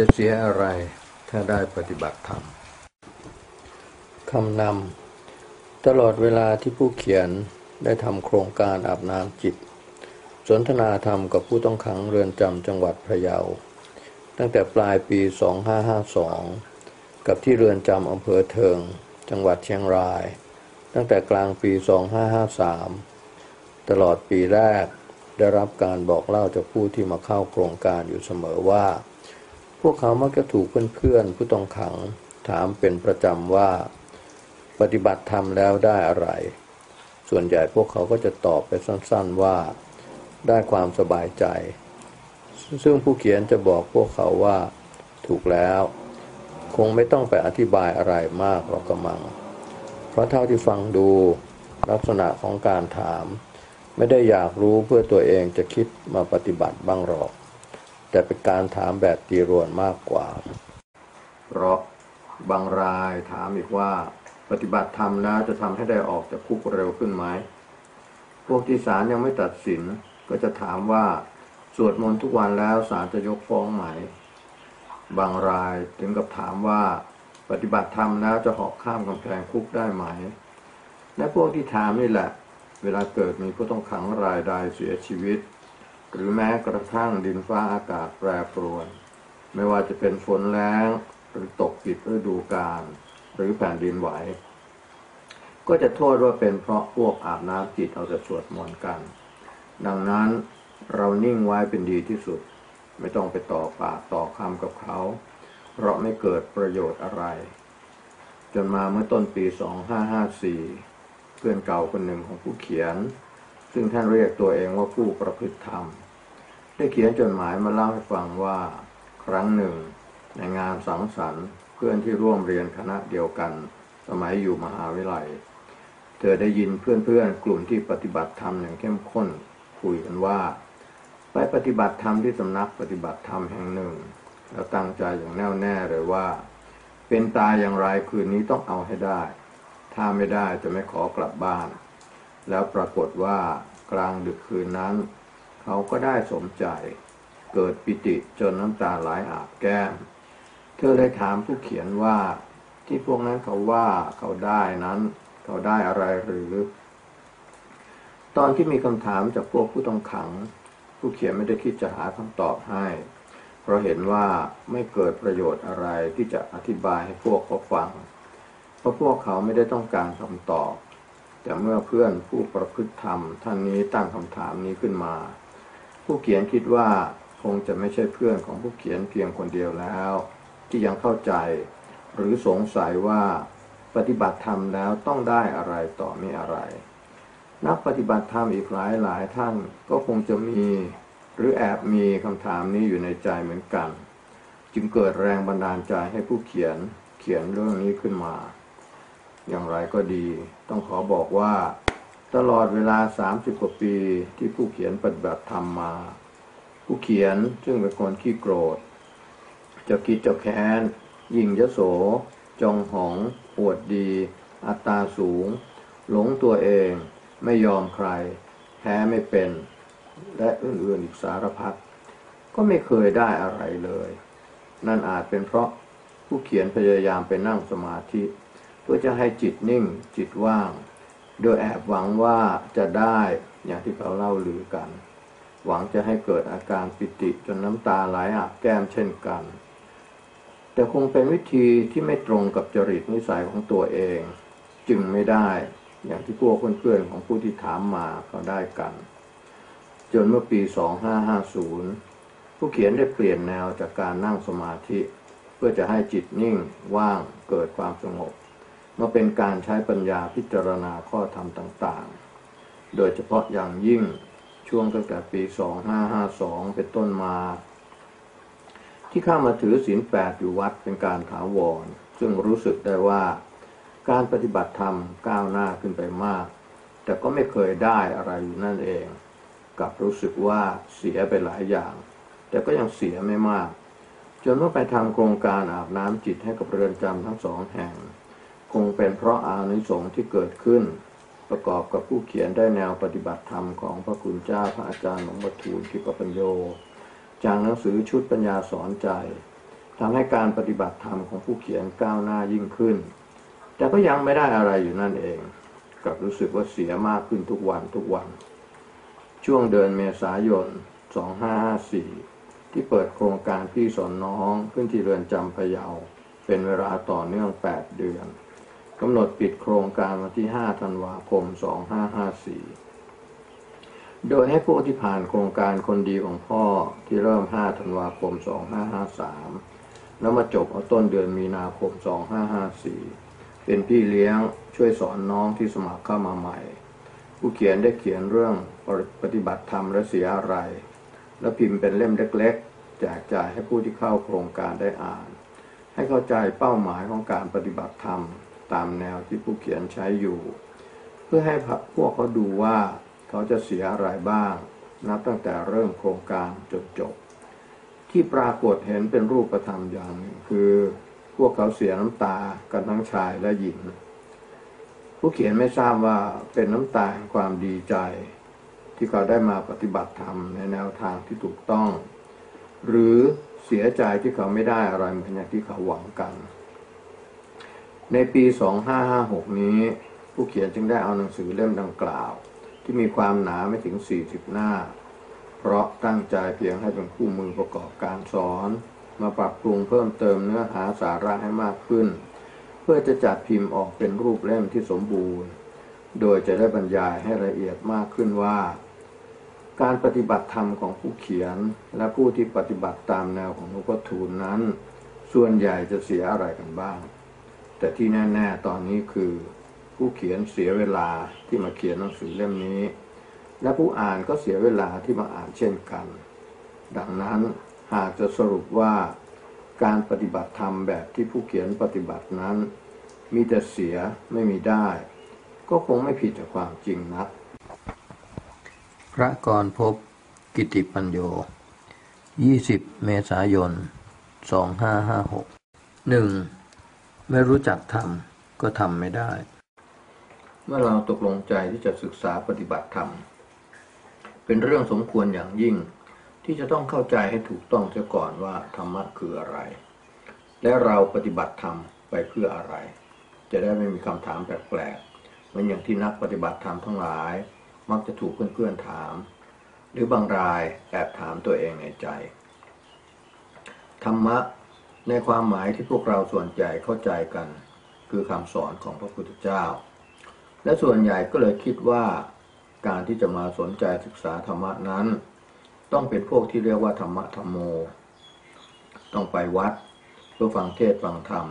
จะเสียอะไรถ้าได้ปฏิบัติธรรมคำนำตลอดเวลาที่ผู้เขียนได้ทำโครงการอาบน้ำจิต สนทนาธรรมกับผู้ต้องขังเรือนจำจังหวัดพะเยา ตั้งแต่ปลายปี 2552 กับที่เรือนจำอำเภอเทิง จังหวัดเชียงราย ตั้งแต่กลางปี 2553 ตลอดปีแรกได้รับการบอกเล่าจากผู้ที่มาเข้าโครงการอยู่เสมอว่า พวกเขามักจะถูกเพื่อนๆผู้ต้องขังถามเป็นประจำว่า ปฏิบัติธรรมแล้วได้อะไร ส่วนใหญ่พวกเขาก็จะตอบไปสั้นๆว่า ได้ความสบายใจ ซึ่งผู้เขียนจะบอกพวกเขาว่าถูกแล้ว คงไม่ต้องไปอธิบายอะไรมากหรอกกระมัง เพราะเท่าที่ฟังดูลักษณะของการถาม ไม่ได้อยากรู้เพื่อตัวเองจะคิดมาปฏิบัติบ้างหรอก แต่เป็นการถามแบบตีรวนมากกว่า เพราะบางรายถามอีกว่า ปฏิบัติธรรมแล้วจะทำให้ได้ออกจากคุกเร็วขึ้นไหม พวกที่ศาลยังไม่ตัดสินก็จะถามว่า สวดมนต์ทุกวันแล้วศาลจะยกฟ้องไหม บางรายถึงกับถามว่า ปฏิบัติธรรมแล้วจะหอกข้ามกำแพงคุกได้ไหม และพวกที่ถามนี่แหละ เวลาเกิดมีผู้ต้องขังรายใดเสียชีวิต หรือแม้กระทั่งดินฟ้าอากาศแปรปรวน ไม่ว่าจะเป็นฝนแล้งหรือตกปิดฤดูกาลหรือแผ่นดินไหว ก็จะโทษว่าเป็นเพราะพวกอาบน้ำจิตเอาแต่สวดมนต์กัน ดังนั้นเรานิ่งไว้เป็นดีที่สุด ไม่ต้องไปต่อปากต่อคำกับเขา เพราะไม่เกิดประโยชน์อะไร จนมาเมื่อต้นปี 2554 เพื่อนเก่าคนหนึ่งของผู้เขียน ซึ่งท่านเรียกตัวเองว่าผู้ประพฤติธรรม ได้เขียนจดหมายมาเล่าให้ฟังว่าครั้งหนึ่ง ในงานสังสรรค์เพื่อนที่ร่วมเรียนคณะเดียวกัน สมัยอยู่มหาวิทยาลัย เธอได้ยินเพื่อนๆกลุ่มที่ปฏิบัติธรรมอย่างเข้มข้นคุยกันว่า ไปปฏิบัติธรรมที่สำนักปฏิบัติธรรมแห่งหนึ่ง แล้วตั้งใจอย่างแน่วแน่เลยว่า เป็นตายอย่างไรคืนนี้ต้องเอาให้ได้ ถ้าไม่ได้จะไม่ขอกลับบ้าน แล้วปรากฏว่ากลางดึกคืนนั้น เขาก็ได้สมใจ เกิดปิติจนน้ำตาไหลอาบแก้ม เธอเลยถามผู้เขียนว่า ที่พวกนั้นเขาว่าเขาได้นั้น เขาได้อะไรหรือ ตอนที่มีคำถามจากพวกผู้ต้องขัง ผู้เขียนไม่ได้คิดจะหาคำตอบให้ เพราะเห็นว่าไม่เกิดประโยชน์อะไรที่จะอธิบายให้พวกเขาฟัง เพราะพวกเขาไม่ได้ต้องการคำตอบแต่เมื่อเพื่อนผู้ประพฤติธรรมท่านนี้ตั้งคำถามนี้ขึ้นมา ผู้เขียนคิดว่าคงจะไม่ใช่เพื่อนของผู้เขียนเพียงคนเดียวแล้ว ที่ยังเข้าใจ หรือสงสัยว่าปฏิบัติธรรมแล้วต้องได้อะไรต่อไม่อะไร นักปฏิบัติธรรมอีกหลายหลายท่านก็คงจะมีหรือแอบมีคำถามนี้อยู่ในใจเหมือนกัน จึงเกิดแรงบันดาลใจให้ผู้เขียนเขียนเรื่องนี้ขึ้นมา อย่างไรก็ดี ต้องขอบอกว่า ตลอดเวลาสามสิบกว่าปีที่ผู้เขียนปฏิบัติธรรมมา ผู้เขียนซึ่งเป็นคนขี้โกรธจะคิดจะแค้น ยิงยโส จองหองปวดดี อัตตาสูง หลงตัวเองไม่ยอมใคร แพ้ไม่เป็น และอื่นๆอีกสารพัดก็ไม่เคยได้อะไรเลย นั่นอาจเป็นเพราะผู้เขียนพยายามไปนั่งสมาธิ เพื่อจะให้จิตนิ่งจิตว่าง โดยแอบหวังว่าจะได้อย่างที่เขาเล่าลือกัน หวังจะให้เกิดอาการปิติจนน้ำตาไหลอาบแก้มเช่นกัน แต่คงเป็นวิธีที่ไม่ตรงกับจริตนิสัยของตัวเอง จึงไม่ได้อย่างที่พวกเพื่อนๆของผู้ที่ถามมาเขาได้กัน จนเมื่อปี 2550 ผู้เขียนได้เปลี่ยนแนวจากการนั่งสมาธิ เพื่อจะให้จิตนิ่งว่างเกิดความสงบ มาเป็นการใช้ปัญญาพิจารณาข้อธรรมต่างๆ โดยเฉพาะอย่างยิ่งช่วงตั้งแต่ปี 2552 เป็นต้นมา ที่เข้ามาถือศีลแปดอยู่วัดเป็นการถาวร ซึ่งรู้สึกได้ว่าการปฏิบัติธรรมก้าวหน้าขึ้นไปมาก แต่ก็ไม่เคยได้อะไรอยู่นั่นเองกับรู้สึกว่าเสียไปหลายอย่าง แต่ก็ยังเสียไม่มาก จนเมื่อไปทำโครงการอาบน้ำจิตให้กับเรือนจำทั้งสองแห่ง งเป็นเพราะอานิสงส์ที่เกิดขึ้น ประกอบกับผู้เขียนได้แนวปฏิบัติธรรมของพระคุณเจ้าพระอาจารย์หลวงพ่ทูลกิปปัญโย จากหนังสือชุดปัญญาสอนใจทำให้การปฏิบัติธรรมของผู้เขียนก้าวหน้ายิ่งขึ้น แต่ก็ยังไม่ได้อะไรอยู่นั่นเองกลับรู้สึกว่าเสียมากขึ้นทุกวันทุกวัน ช่วงเดือนเมษายน 2554 ที่เปิดโครงการพี่สอนน้องขึ้นที่เรือนจำพะเยา เป็นเวลาต่อเนื่อง 8 เดือน กำหนดปิดโครงการวันที่ 5 ธันวาคม 2554 โดยให้ผู้ที่ผ่านโครงการคนดีของพ่อที่เริ่ม 5 ธันวาคม 2553 แล้วมาจบเอาต้นเดือนมีนาคม 2554 เป็นพี่เลี้ยงช่วยสอนน้องที่สมัครเข้ามาใหม่ ผู้เขียนได้เขียนเรื่องปฏิบัติธรรมและเสียอะไร แล้วพิมพ์เป็นเล่มเล็กๆ แจกจ่ายให้ผู้ที่เข้าโครงการได้อ่าน ให้เข้าใจเป้าหมายของการปฏิบัติธรรม ตามแนวที่ผู้เขียนใช้อยู่ เพื่อให้พวกเขาดูว่าเขาจะเสียอะไรบ้าง นับตั้งแต่เริ่มโครงการจนจบ ที่ปรากฏเห็นเป็นรูปธรรมอย่างหนึ่งคือ พวกเขาเสียน้ำตากันทั้งชายและหญิง ผู้เขียนไม่ทราบว่าเป็นน้ำตาแห่งความดีใจ ที่เขาได้มาปฏิบัติธรรมในแนวทางที่ถูกต้อง หรือเสียใจที่เขาไม่ได้อะไรเหมือนอย่างที่เขาหวังกัน ในปี 2556 นี้ ผู้เขียนจึงได้เอาหนังสือเล่มดังกล่าว ที่มีความหนาไม่ถึง 40 หน้า เพราะตั้งใจเพียงให้เป็นคู่มือประกอบการสอน มาปรับปรุงเพิ่มเติมเนื้อหาสาระให้มากขึ้น เพื่อจะจัดพิมพ์ออกเป็นรูปเล่มที่สมบูรณ์ โดยจะได้บรรยายให้ละเอียดมากขึ้นว่า การปฏิบัติธรรมของผู้เขียนและผู้ที่ปฏิบัติตามแนวของหลวงพ่อทูลนั้น ส่วนใหญ่จะเสียอะไรกันบ้าง แต่ที่แน่ๆตอนนี้คือ ผู้เขียนเสียเวลาที่มาเขียนหนังสือเล่มนี้ และผู้อ่านก็เสียเวลาที่มาอ่านเช่นกัน ดังนั้นหากจะสรุปว่าการปฏิบัติธรรมแบบที่ผู้เขียนปฏิบัตินั้น มีแต่เสียไม่มีได้ ก็คงไม่ผิดจากความจริงนัก พระกรพบกิติปัญโย 20 เมษายน 2556 1. ไม่รู้จักทำก็ทำไม่ได้ เมื่อเราตกลงใจที่จะศึกษาปฏิบัติธรรม เป็นเรื่องสมควรอย่างยิ่ง ที่จะต้องเข้าใจให้ถูกต้องเสียก่อนว่าธรรมะคืออะไร และเราปฏิบัติธรรมไปเพื่ออะไร จะได้ไม่มีคำถามแปลกๆเหมือนอย่างที่นักปฏิบัติธรรมทั้งหลาย มักจะถูกเพื่อนๆถาม หรือบางรายแอบถามตัวเองในใจ ธรรมะ ในความหมายที่พวกเราส่วนใหญ่เข้าใจกัน คือคำสอนของพระพุทธเจ้า และส่วนใหญ่ก็เลยคิดว่า การที่จะมาสนใจศึกษาธรรมะนั้น ต้องเป็นพวกที่เรียกว่าธรรมะธรรมโม ต้องไปวัดเพื่อฟังเทศฟังธรรม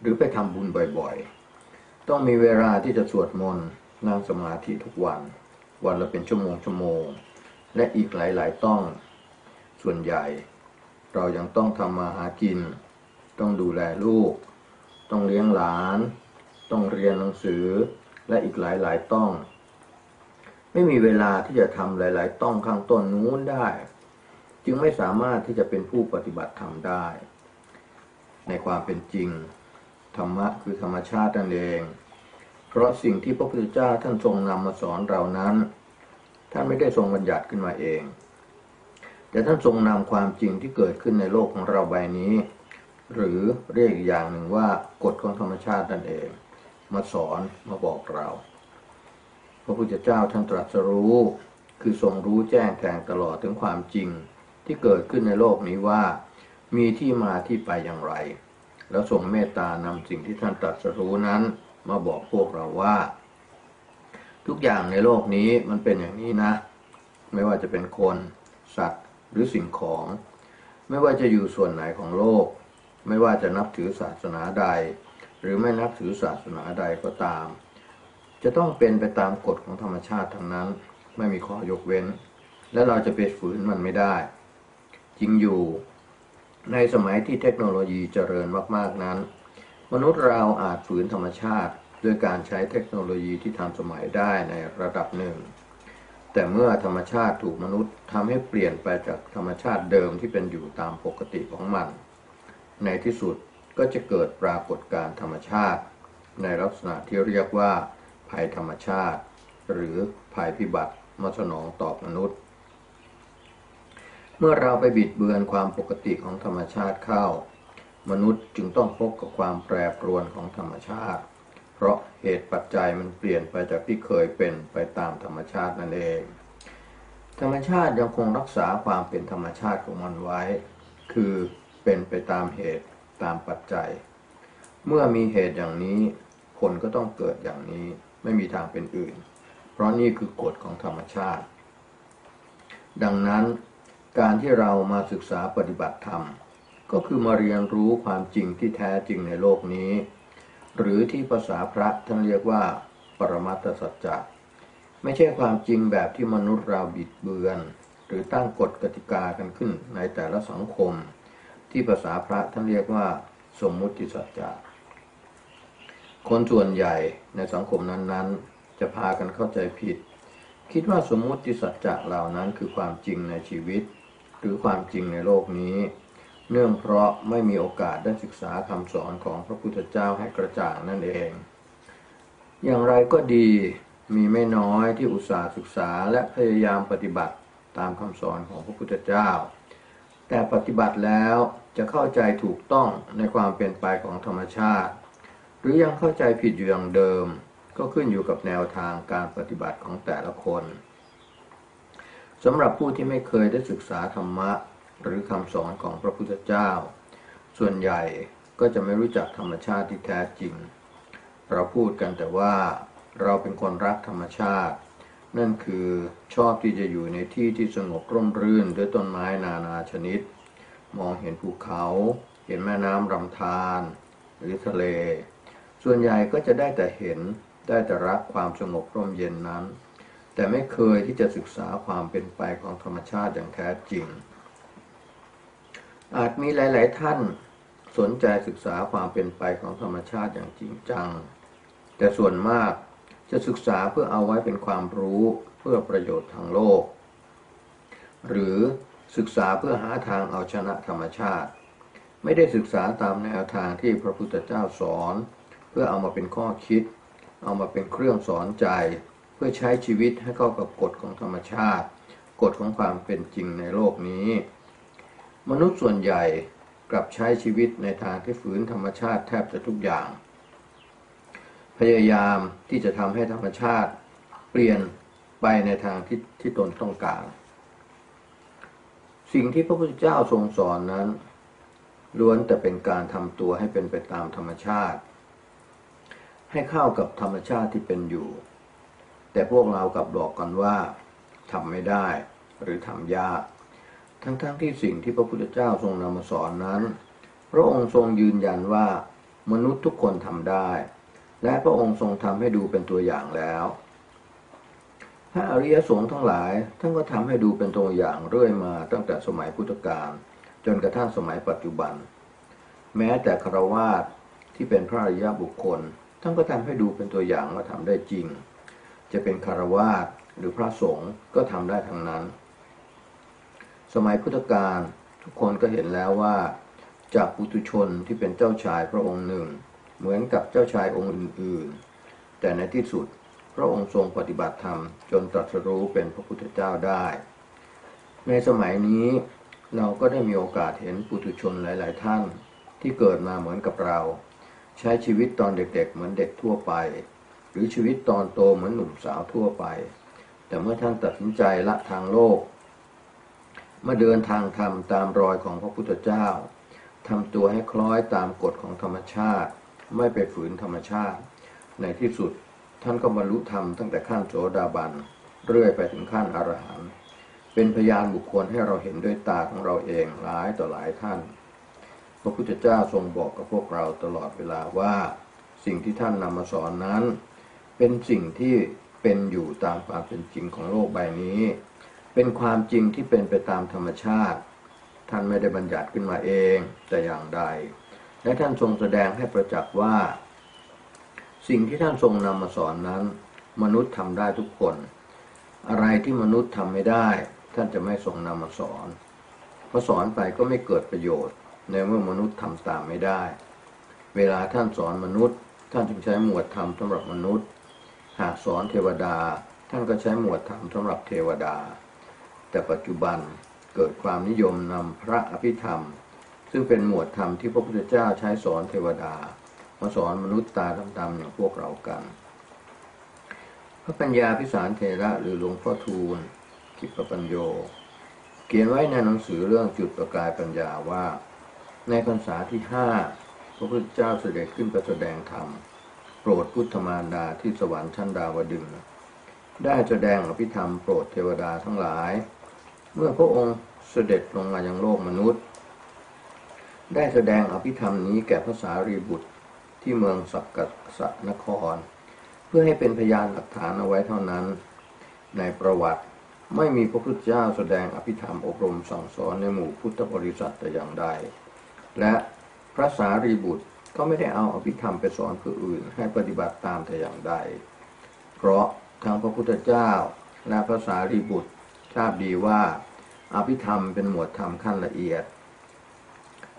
หรือไปทำบุญบ่อยๆ ต้องมีเวลาที่จะสวดมนต์นั่งสมาธิทุกวัน วันละเป็นชั่วโมงชั่วโมง และอีกหลายๆต้อง ส่วนใหญ่ เรายังต้องทำมาหากิน ต้องดูแลลูก ต้องเลี้ยงหลาน ต้องเรียนหนังสือ และอีกหลายหลายต้อง ไม่มีเวลาที่จะทำหลาย ๆ ต้องข้างต้นนู้นได้ จึงไม่สามารถที่จะเป็นผู้ปฏิบัติธรรมได้ ในความเป็นจริง ธรรมะคือธรรมชาตินั่นเอง เพราะสิ่งที่พระพุทธเจ้าท่านทรงนำมาสอนเรานั้น ท่านไม่ได้ทรงบัญญัติขึ้นมาเอง แต่ท่านทรงนำความจริงที่เกิดขึ้นในโลกของเราใบนี้ หรือเรียกอีกอย่างหนึ่งว่ากฎของธรรมชาตินั่นเอง มาสอนมาบอกเรา พระพุทธเจ้าท่านตรัสรู้ คือทรงรู้แจ้งแทงตลอดถึงความจริงที่เกิดขึ้นในโลกนี้ว่า มีที่มาที่ไปอย่างไร แล้วทรงเมตตานำสิ่งที่ท่านตรัสรู้นั้นมาบอกพวกเราว่า ทุกอย่างในโลกนี้มันเป็นอย่างนี้นะ ไม่ว่าจะเป็นคนสัตว์ หรือสิ่งของ ไม่ว่าจะอยู่ส่วนไหนของโลก ไม่ว่าจะนับถือศาสนาใด หรือไม่นับถือศาสนาใดก็ตาม จะต้องเป็นไปตามกฎของธรรมชาติทั้งนั้น ไม่มีข้อยกเว้น และเราจะไปฝืนมันไม่ได้ จริงอยู่ ในสมัยที่เทคโนโลยีเจริญมากๆนั้น มนุษย์เราอาจฝืนธรรมชาติ ด้วยการใช้เทคโนโลยีที่ทันสมัยได้ในระดับหนึ่ง แต่เมื่อธรรมชาติถูกมนุษย์ทำให้เปลี่ยนไปจากธรรมชาติเดิมที่เป็นอยู่ตามปกติของมัน ในที่สุดก็จะเกิดปรากฏการธรรมชาติ ในลักษณะที่เรียกว่า ภัยธรรมชาติ หรือภัยพิบัติมาสนองตอบมนุษย์ เมื่อเราไปบิดเบือนความปกติของธรรมชาติเข้า มนุษย์จึงต้องพบกับความแปรปรวนของธรรมชาติ เพราะเหตุปัจจัยมันเปลี่ยนไปจากที่เคยเป็นไปตามธรรมชาตินั่นเอง ธรรมชาติยังคงรักษาความเป็นธรรมชาติของมันไว้ คือเป็นไปตามเหตุตามปัจจัย เมื่อมีเหตุอย่างนี้ผลก็ต้องเกิดอย่างนี้ไม่มีทางเป็นอื่น เพราะนี่คือกฎของธรรมชาติ ดังนั้นการที่เรามาศึกษาปฏิบัติธรรม ก็คือมาเรียนรู้ความจริงที่แท้จริงในโลกนี้ หรือที่ภาษาพระท่านเรียกว่าปรมัตสัจจะไม่ใช่ความจริงแบบที่มนุษย์เราบิดเบือน หรือตั้งกฎกติกากันขึ้นในแต่ละสังคม ที่ภาษาพระท่านเรียกว่า สมมุติสัจจะคนส่วนใหญ่ในสังคมนั้นๆ จะพากันเข้าใจผิด คิดว่าสมมุติสัจจะเหล่านั้นคือความจริงในชีวิต หรือความจริงในโลกนี้ เนื่องเพราะไม่มีโอกาสได้ศึกษาคำสอนของพระพุทธเจ้าให้กระจ่างนั่นเอง อย่างไรก็ดีมีไม่น้อยที่อุตส่าห์ศึกษาและพยายามปฏิบัติตามคำสอนของพระพุทธเจ้า แต่ปฏิบัติแล้วจะเข้าใจถูกต้องในความเป็นไปของธรรมชาติ หรือยังเข้าใจผิดอยู่อย่างเดิม ก็ขึ้นอยู่กับแนวทางการปฏิบัติของแต่ละคนสำหรับผู้ที่ไม่เคยได้ศึกษาธรรมะ หรือคำสอนของพระพุทธเจ้า ส่วนใหญ่ก็จะไม่รู้จักธรรมชาติที่แท้จริง เราพูดกันแต่ว่าเราเป็นคนรักธรรมชาติ นั่นคือชอบที่จะอยู่ในที่ที่สงบร่มรื่นด้วยต้นไม้นานาชนิด มองเห็นภูเขา เห็นแม่น้ำลำธารหรือทะเล ส่วนใหญ่ก็จะได้แต่เห็นได้แต่รักความสงบร่มเย็นนั้น แต่ไม่เคยที่จะศึกษาความเป็นไปของธรรมชาติอย่างแท้จริง อาจมีหลาย ๆ ท่านสนใจศึกษาความเป็นไปของธรรมชาติอย่างจริงจัง แต่ส่วนมากจะศึกษาเพื่อเอาไว้เป็นความรู้เพื่อประโยชน์ทางโลก หรือศึกษาเพื่อหาทางเอาชนะธรรมชาติ ไม่ได้ศึกษาตามแนวทางที่พระพุทธเจ้าสอน เพื่อเอามาเป็นข้อคิด เอามาเป็นเครื่องสอนใจ เพื่อใช้ชีวิตให้เข้ากับกฎของธรรมชาติ กฎของความเป็นจริงในโลกนี้ มนุษย์ส่วนใหญ่กลับใช้ชีวิตในทางที่ฝืนธรรมชาติแทบจะทุกอย่าง พยายามที่จะทำให้ธรรมชาติเปลี่ยนไปในทางที่ที่ตนต้องการ สิ่งที่พระพุทธเจ้าทรงสอนนั้น ล้วนแต่เป็นการทำตัวให้เป็นไปตามธรรมชาติ ให้เข้ากับธรรมชาติที่เป็นอยู่ แต่พวกเรากลับบอกกันว่าทำไม่ได้หรือทำยาก ทั้งๆทที่สิ่งที่พระพุทธเจ้าทรงนำมาสอนนั้น พระองค์ทรงยืนยันว่ามนุษย์ทุกคนทำได้ และพระองค์ทรงทำให้ดูเป็นตัวอย่างแล้วพระอริยสงฆ์ทั้งหลายท่านก็ทำให้ดูเป็นตัวอย่างเรื่อยมาตั้งแต่สมัยพุทธกาลจนกระทั่งสมัยปัจจุบัน แม้แต่คารวาสที่เป็นพระอริยบุคคลท่านก็ทำให้ดูเป็นตัวอย่างว่าทำได้จริง จะเป็นคารวาสหรือพระสงฆ์ก็ทำได้ทั้งนั้น สมัยพุทธกาลทุกคนก็เห็นแล้วว่า จากปุถุชนที่เป็นเจ้าชายพระองค์หนึ่ง เหมือนกับเจ้าชายองค์อื่นๆ แต่ในที่สุดพระองค์ทรงปฏิบัติธรรมจนตรัสรู้เป็นพระพุทธเจ้าได้ ในสมัยนี้เราก็ได้มีโอกาสเห็นปุถุชนหลาย ๆ ท่านที่เกิดมาเหมือนกับเรา ใช้ชีวิตตอนเด็ก ๆ เหมือนเด็กทั่วไป หรือชีวิตตอนโตเหมือนหนุ่มสาวทั่วไป แต่เมื่อท่านตัดสินใจละทางโลก มาเดินทางธรรมตามรอยของพระพุทธเจ้าทำตัวให้คล้อยตามกฎของธรรมชาติ ไม่ไปฝืนธรรมชาติ ในที่สุดท่านก็บรรลุธรรมตั้งแต่ขั้นโสดาบัน เรื่อยไปถึงขั้นอรหันต์เป็นพยานบุคคลให้เราเห็นด้วยตาของเราเองหลายต่อหลายท่าน พระพุทธเจ้าทรงบอกกับพวกเราตลอดเวลาว่า สิ่งที่ท่านนำมาสอนนั้น เป็นสิ่งที่เป็นอยู่ตามความเป็นจริงของโลกใบนี้ เป็นความจริงที่เป็นไปตามธรรมชาติ ท่านไม่ได้บัญญัติขึ้นมาเองแต่อย่างใด และท่านทรงแสดงให้ประจักษ์ว่า สิ่งที่ท่านทรงนำมาสอนนั้น มนุษย์ทำได้ทุกคน อะไรที่มนุษย์ทำไม่ได้ ท่านจะไม่ทรงนำมาสอนเพราะสอนไปก็ไม่เกิดประโยชน์ ในเมื่อมนุษย์ทำตามไม่ได้ เวลาท่านสอนมนุษย์ ท่านจึงใช้หมวดธรรมสำหรับมนุษย์ หากสอนเทวดา ท่านก็ใช้หมวดธรรมสำหรับเทวดา แต่ปัจจุบันเกิดความนิยมนำพระอภิธรรม ซึ่งเป็นหมวดธรรมที่พระพุทธเจ้าใช้สอนเทวดา มาสอนมนุษย์ตาดำๆอย่างพวกเรากัน พระปัญญาพิสารเทระหรือหลวงพ่อทูลกิปปัญโย เขียนไว้ในหนังสือเรื่องจุดประกายปัญญาว่า ในพรรษาที่ห้าพระพุทธเจ้าเสด็จขึ้นไปแสดงธรรม โปรดพุทธมารดาที่สวรรค์ชั้นดาวดึงได้แสดงอภิธรรมโปรดเทวดาทั้งหลาย เมื่อพระองค์เสด็จลงมายังโลกมนุษย์ ได้แสดงอภิธรรมนี้แก่พระสารีบุตรที่เมืองสักกัสนคร เพื่อให้เป็นพยานหลักฐานเอาไว้เท่านั้น ในประวัติไม่มีพระพุทธเจ้าแสดงอภิธรรมอบรมสั่งสอนในหมู่พุทธบริษัทแต่อย่างใด และพระสารีบุตรก็ไม่ได้เอาอภิธรรมไปสอนผู้อื่นให้ปฏิบัติตามแต่อย่างใด เพราะทั้งพระพุทธเจ้าและพระสารีบุตร ทราบดีว่าอภิธรรมเป็นหมวดธรรมขั้นละเอียด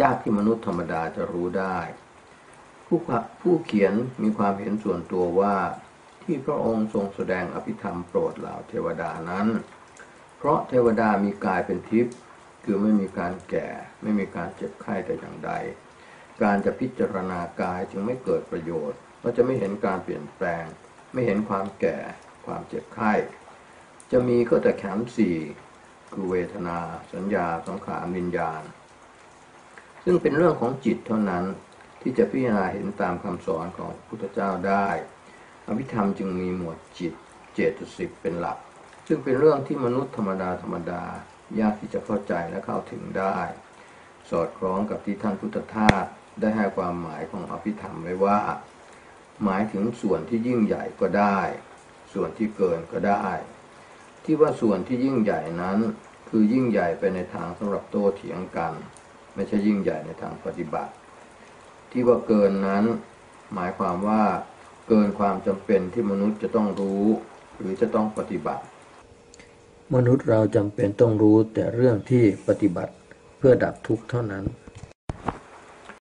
ยากที่มนุษย์ธรรมดาจะรู้ได้ ผู้ผู้เขียนมีความเห็นส่วนตัวว่าที่พระองค์ทรงแสดงอภิธรรมโปรดเหล่าเทวดานั้น เพราะเทวดามีกายเป็นทิพย์คือไม่มีการแก่ ไม่มีการเจ็บไข้แต่อย่างใด การจะพิจารณากายจึงไม่เกิดประโยชน์เพราะจะไม่เห็นการเปลี่ยนแปลง ไม่เห็นความแก่ ความเจ็บไข้ จะมีก็แต่ขันสี่คือเวทนา สัญญาสังขารวิญญาณ ซึ่งเป็นเรื่องของจิตเท่านั้นที่จะพิจารณาเห็นตามคำสอนของพุทธเจ้าได้ อภิธรรมจึงมีหมวดจิตเจตสิกเป็นหลัก ซึ่งเป็นเรื่องที่มนุษย์ธรรมดาธรรมดายากที่จะเข้าใจและเข้าถึงได้ สอดคล้องกับที่ท่านพุทธทาสได้ให้ความหมายของอภิธรรมไว้ว่า หมายถึงส่วนที่ยิ่งใหญ่ก็ได้ ส่วนที่เกินก็ได้ ที่ว่าส่วนที่ยิ่งใหญ่นั้น คือยิ่งใหญ่ไปในทางสำหรับโต้เถียงกัน ไม่ใช่ยิ่งใหญ่ในทางปฏิบัติ ที่ว่าเกินนั้น หมายความว่าเกินความจำเป็นที่มนุษย์จะต้องรู้ หรือจะต้องปฏิบัติ มนุษย์เราจำเป็นต้องรู้แต่เรื่องที่ปฏิบัติเพื่อดับทุกข์เท่านั้น